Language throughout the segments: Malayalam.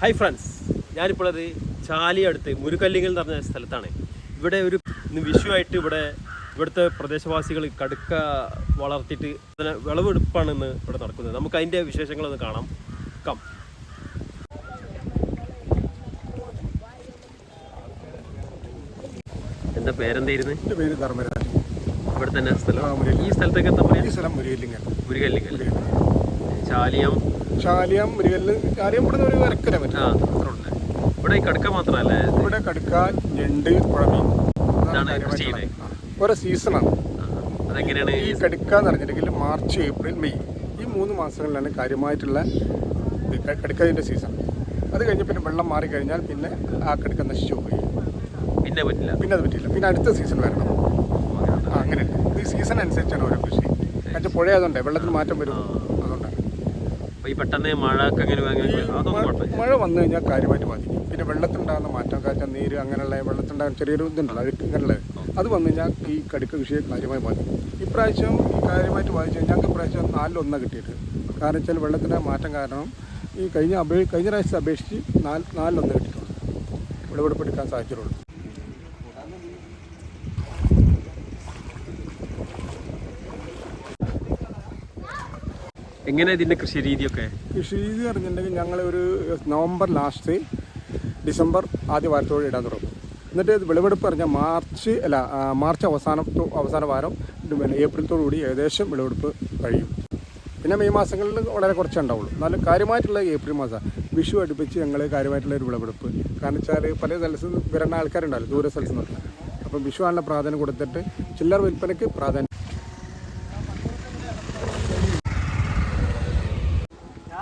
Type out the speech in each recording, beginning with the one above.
ഹായ് ഫ്രണ്ട്സ് ഞാനിപ്പോഴത് ചാലി അടുത്ത് മുരുകല്ലിങ്ങൽ എന്ന് പറഞ്ഞ സ്ഥലത്താണ്. ഇവിടെ ഒരു വിഷു ആയിട്ട് ഇവിടെ ഇവിടുത്തെ പ്രദേശവാസികൾ കടുക്ക വളർത്തിയിട്ട് അതിനെ വിളവെടുപ്പാണ് ഇന്ന് ഇവിടെ നടക്കുന്നത്. നമുക്ക് അതിന്റെ വിശേഷങ്ങളൊന്ന് കാണാം. കം എന്താ പേരെന്തായിരുന്നു എന്റെ പേര് ധർമ്മരാജ് ഇവിടെ തന്നെ സ്ഥലം. ഈ സ്ഥലത്തേക്ക് എന്താ ഈ പറയുക സ്ഥലം മുരുകല്ലിങ്ങൽ. മുരുകല്ലിങ്ങൽ. ചാലിയം. ചാലിയം മുരുകല്ല് ചാലിയം ഇവിടുന്ന് ഒരു വരക്കര പറ്റും ആ അത്രയുണ്ട് ഇവിടെ ഈ കടുക്ക മാത്രമല്ലേ? ഇവിടെ കടുക്ക ഞണ്ട് പുഴമീൻ ഇതാണ് കൃഷി ചെയ്യുന്നത്. ഓരോ സീസണാണ് അതെങ്ങനെയാണ്? ഈ കടുക്ക എന്ന് പറഞ്ഞിട്ടുണ്ടെങ്കിൽ മാർച്ച് ഏപ്രിൽ മെയ് ഈ മൂന്ന് മാസങ്ങളിലാണ് കാര്യമായിട്ടുള്ള ഈ കടുക്കതിന്റെ സീസൺ അത് കഴിഞ്ഞ് പിന്നെ വെള്ളം മാറി കഴിഞ്ഞാൽ പിന്നെ ആ കടുക്ക നശിച്ചു പോയി പിന്നെ പറ്റില്ല. പിന്നെ അത് പറ്റില്ല പിന്നെ അടുത്ത സീസൺ വരണം അങ്ങനെ അങ്ങനെയുണ്ട്. ഇത് സീസൺ അനുസരിച്ചാണ് ഓരോ കൃഷി. മറ്റേ പുഴ വെള്ളത്തിൽ വെള്ളത്തിന് മാറ്റം വരും. ഈ പെട്ടെന്ന് മഴയൊക്കെ എങ്ങനെ അങ്ങനെ മഴ വന്നു കഴിഞ്ഞാൽ കാര്യമായിട്ട് ബാധിക്കും. പിന്നെ വെള്ളത്തിനുണ്ടാകുന്ന മാറ്റം കാറ്റ നീര് അങ്ങനെയുള്ള വെള്ളത്തിനുണ്ടാകുന്ന ചെറിയൊരു ഇതുണ്ടല്ലോ അഴുക്ക് അങ്ങനെയുള്ളത് അത് വന്നു കഴിഞ്ഞാൽ ഈ കടുക്ക കൃഷിയെ കാര്യമായി ബാധിക്കും. ഇപ്രാവശ്യം ഈ കാര്യമായിട്ട് ബാധിച്ചു ഞങ്ങൾക്ക് ഇപ്രാവശ്യം നാലിലൊന്നാണ് കിട്ടിയിട്ട് കാരണം വെച്ചാൽ വെള്ളത്തിന്റെ മാറ്റം കാരണം ഈ കഴിഞ്ഞ അപേ കഴിഞ്ഞ പ്രാവശ്യത്തെ അപേക്ഷിച്ച് നാല് നാലിലൊന്ന് കിട്ടിയിട്ടുണ്ട്. വിളവെടുപ്പ് എടുക്കാൻ സാധിച്ചിട്ടുള്ളൂ. എങ്ങനെ ഇതിന്റെ കൃഷി രീതിയൊക്കെ കൃഷി രീതി പറഞ്ഞിട്ടുണ്ടെങ്കിൽ ഞങ്ങൾ ഒരു നവംബർ ലാസ്റ്റ് ഡിസംബർ ആദ്യ വാരത്തോടെ ഇടാൻ തുടങ്ങും. എന്നിട്ട് വിളവെടുപ്പ് പറഞ്ഞാൽ മാർച്ച് അല്ല മാർച്ച് അവസാന അവസാന വാരം പിന്നെ ഏപ്രിലത്തോടു കൂടി ഏകദേശം വിളവെടുപ്പ് കഴിയും. പിന്നെ മെയ് മാസങ്ങളിൽ വളരെ കുറച്ചേ ഉണ്ടാവുള്ളൂ. എന്നാലും കാര്യമായിട്ടുള്ള ഏപ്രിൽ മാസം വിഷു അടുപ്പിച്ച് ഞങ്ങൾ കാര്യമായിട്ടുള്ള ഒരു വിളവെടുപ്പ്. കാരണം വെച്ചാൽ പല സ്ഥലത്ത് വരുന്ന ആൾക്കാരുണ്ടാവില്ല ദൂര സ്ഥലത്ത് നിന്നൊക്കെ അപ്പം വിഷു ആണുള്ള പ്രാധാന്യം കൊടുത്തിട്ട് ചില്ലർ വിൽപ്പനയ്ക്ക് പ്രാധാന്യം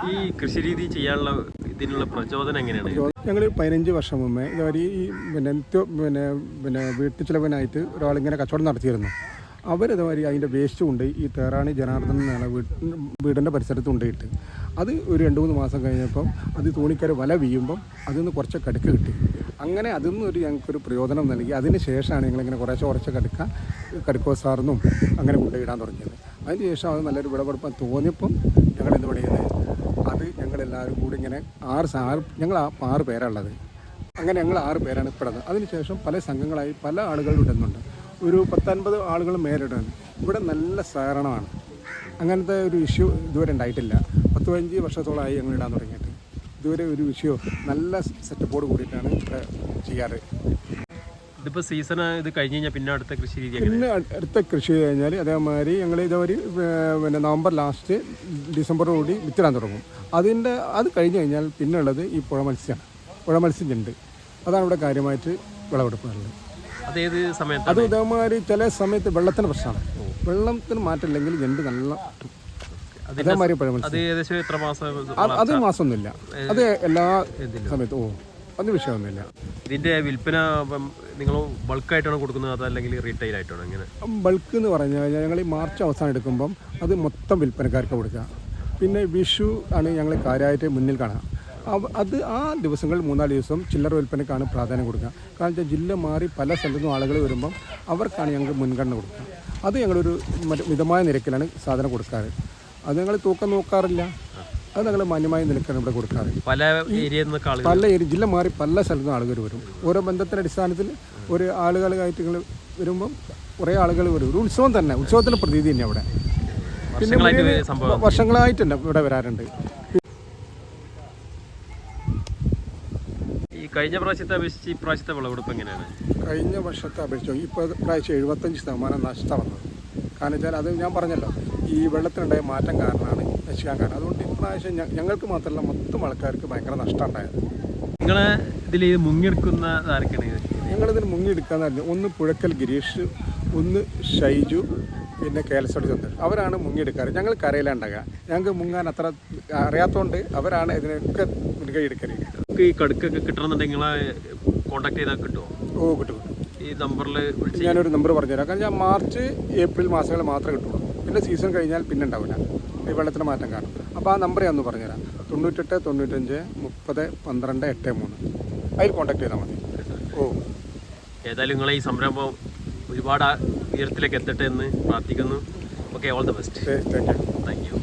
ഈ കൃഷി രീതി ചെയ്യാനുള്ള ഇതിനുള്ള പ്രചോദനം എങ്ങനെയാണ്? ഞങ്ങൾ പതിനഞ്ച് വർഷം മുമ്പേ ഇതുവരെ ഈ പിന്നെ നിത്യ പിന്നെ പിന്നെ വീട്ടു ചിലവനായിട്ട് ഒരാളിങ്ങനെ കച്ചവടം നടത്തിയിരുന്നു. അവരിതുമാതിരി അതിന്റെ വേസ്റ്റ് കൊണ്ട് ഈ തേറാണി ജനാർദ്ദൻ വീട്ട് വീടിന്റെ പരിസരത്ത് കൊണ്ടുപോയിട്ട് അത് ഒരു രണ്ട് മൂന്ന് മാസം കഴിഞ്ഞപ്പം അത് തോണിക്കര വല വീഴുമ്പം അതിൽ നിന്ന് കുറച്ച് കടുക്ക് കിട്ടി. അങ്ങനെ അതിൽ നിന്നൊരു ഞങ്ങൾക്കൊരു പ്രയോജനം നൽകി. അതിന് ശേഷമാണ് ഞങ്ങളിങ്ങനെ കുറേശ്ശെ കുറച്ച് കടുക്ക കടുക്കോ അങ്ങനെ കൊണ്ടുപോയിടാൻ തുടങ്ങിയത്. അതിന് ശേഷം അത് നല്ലൊരു വിളവെടുപ്പം തോന്നിയപ്പം ഞങ്ങൾ എന്ത് പണിയുന്നത് ഞങ്ങളെല്ലാവരും കൂടി ഇങ്ങനെ ആറ് ആറ് ഞങ്ങൾ ആറ് പേരാണുള്ളത്. അങ്ങനെ ഞങ്ങൾ ആറ് പേരാണ് ഇപ്പോഴത് അതിനുശേഷം പല സംഘങ്ങളായി പല ആളുകൾ ഇടുന്നുണ്ട്. ഒരു പത്തൊൻപത് ആളുകൾ മേലിടുന്നുണ്ട്. ഇവിടെ നല്ല സഹകരണമാണ്. അങ്ങനത്തെ ഒരു ഇഷ്യൂ ഇതുവരെ ഉണ്ടായിട്ടില്ല. പത്ത് പതിനഞ്ച് വർഷത്തോളമായി ഞങ്ങൾ ഇടാൻ തുടങ്ങിയിട്ട്. ഇതുവരെ ഒരു ഇഷ്യൂ നല്ല സെറ്റപ്പോട് കൂടിയിട്ടാണ് ഇവിടെ ചെയ്യാറ്. ഇതിപ്പോ സീസൺ ഇത് കഴിഞ്ഞ് കഴിഞ്ഞാൽ പിന്നെ അടുത്ത കൃഷി രീതി പിന്നെ അടുത്ത കൃഷി കഴിഞ്ഞാൽ അതേമാതിരി ഞങ്ങൾ ഇതേമാതിരി പിന്നെ നവംബർ ലാസ്റ്റ് ഡിസംബറോടുകൂടി വിത്തിടാൻ തുടങ്ങും. അതിന്റെ അത് കഴിഞ്ഞ് കഴിഞ്ഞാൽ പിന്നെ ഉള്ളത് ഈ പുഴ മത്സ്യമാണ് പുഴ മത്സ്യം ഉണ്ട് അതാണ് ഇവിടെ കാര്യമായിട്ട് വിളവെടുപ്പ് നല്ലത് സമയത്ത് അത് ഇതേമാതിരി ചില സമയത്ത് വെള്ളത്തിന് പ്രശ്നമാണ്. വെള്ളത്തിന് മാറ്റമില്ലെങ്കിൽ ഞണ്ട് നല്ല അതേമാതിരി പുഴ മത്സ്യം. അത് മാസമൊന്നുമില്ല. അത് എല്ലാ സമയത്തും ഓ. അത് വിഷയമൊന്നുമില്ല. ഇതിന്റെ വിൽപ്പന നിങ്ങൾ ബൾക്കായിട്ടാണ് കൊടുക്കുന്നത് അതല്ലെങ്കിൽ റീറ്റെയിൽ ആയിട്ടാണ് എങ്ങനെ ബൾക്ക് എന്ന് പറഞ്ഞു കഴിഞ്ഞാൽ ഞങ്ങൾ ഈ മാർച്ച് അവസാനം എടുക്കുമ്പം അത് മൊത്തം വിൽപ്പനക്കാർക്ക് കൊടുക്കുക. പിന്നെ വിഷു ആണ് ഞങ്ങൾ കാര്യമായിട്ട് മുന്നിൽ കാണുക. അത് ആ ദിവസങ്ങളിൽ മൂന്നാൽ ദിവസം ചില്ലറ വിൽപ്പനക്കാണ് പ്രാധാന്യം കൊടുക്കുക. കാരണം വെച്ചാൽ ജില്ല മാറി പല സ്ഥലത്തു നിന്നും ആളുകൾ വരുമ്പം അവർക്കാണ് ഞങ്ങൾ മുൻഗണന കൊടുക്കുക. അത് ഞങ്ങളൊരു മിതമായ നിരക്കിലാണ് സാധനം കൊടുക്കാറ്. അത് ഞങ്ങൾ തൂക്കം നോക്കാറില്ല. അത് ഞങ്ങൾ മാന്യമായ നിൽക്കാൻ ഇവിടെ കൊടുക്കാറ്. പല ഏരിയയിൽ പല ഏരിയ ജില്ല മാറി പല സ്ഥലത്തും ആളുകൾ വരും. ഓരോ ബന്ധത്തിന്റെ അടിസ്ഥാനത്തിൽ ഒരു ആളുകളായിട്ട് നിങ്ങൾ വരുമ്പം കുറേ ആളുകൾ വരും. ഒരു ഉത്സവം തന്നെ ഉത്സവത്തിന്റെ പ്രതീതി തന്നെ അവിടെ. പിന്നെ വർഷങ്ങളായിട്ടുണ്ട് ഇവിടെ വരാറുണ്ട്. ഈ കഴിഞ്ഞ പ്രാവശ്യത്തെ അപേക്ഷിച്ച് ഈ പ്രാവശ്യത്തെ വിളവെടുപ്പ് എങ്ങനെയാണ്? കഴിഞ്ഞ വർഷത്തെ അപേക്ഷിച്ച് ഇപ്പോൾ പ്രാവശ്യം എഴുപത്തഞ്ച് ശതമാനം നഷ്ടമാണ് കാരണം വെച്ചാൽ അത് ഞാൻ പറഞ്ഞല്ലോ ഈ വെള്ളത്തിനുണ്ടായ മാറ്റം കാരണമാണ് നശിക്കാൻ കാരണം. അതുകൊണ്ട് ഇപ്രാവശ്യം ഞ- ഞങ്ങൾക്ക് മാത്രമല്ല മൊത്തം ആൾക്കാർക്ക് ഭയങ്കര നഷ്ടം ഉണ്ടായത് നിങ്ങളെ ഇതിൽ മുങ്ങിയെടുക്കുന്ന ആരൊക്കെയാണ്? ഞങ്ങളിതിന് മുങ്ങിയെടുക്കാന്ന് പറഞ്ഞു ഒന്ന് പുഴക്കൽ ഗിരീഷ് ഒന്ന് ഷൈജു പിന്നെ കേൽസോട് ചന്ദ്രൻ. അവരാണ് മുങ്ങിയെടുക്കാറ്. ഞങ്ങൾ കരയിലുണ്ടാകുക ഞങ്ങൾക്ക് മുങ്ങാൻ അത്ര അറിയാത്തതുകൊണ്ട് അവരാണ് ഇതിനൊക്കെ മുൻകൈ എടുക്കൽ ഈ കടുക്കൊക്കെ കിട്ടണമെന്നുണ്ടെങ്കിൽ നിങ്ങളെ കോൺടാക്ട് ചെയ്താൽ കിട്ടുമോ ഓ കിട്ടും ഈ നമ്പറിൽ ഞാനൊരു നമ്പർ പറഞ്ഞുതരാം. കാരണം ഞാൻ മാർച്ച് ഏപ്രിൽ മാസങ്ങളിൽ മാത്രമേ കിട്ടുള്ളൂ. പിന്നെ സീസൺ കഴിഞ്ഞാൽ പിന്നെ ഉണ്ടാവില്ല. ഈ വെള്ളത്തിന് മാറ്റം കാണും. അപ്പോൾ ആ നമ്പർ ഞാൻ ഒന്ന് പറഞ്ഞുതരാം. തൊണ്ണൂറ്റെട്ട് തൊണ്ണൂറ്റഞ്ച് മുപ്പത് പന്ത്രണ്ട് എട്ട് മൂന്ന്. അതിൽ കോൺടാക്ട് ചെയ്താൽ മതി. ഓ. ഏതായാലും നിങ്ങളെ ഈ സംരംഭം ഒരുപാട് ഉയരത്തിലേക്ക് എത്തട്ടെ എന്ന് പ്രാർത്ഥിക്കുന്നു. Okay all the best thank you thank you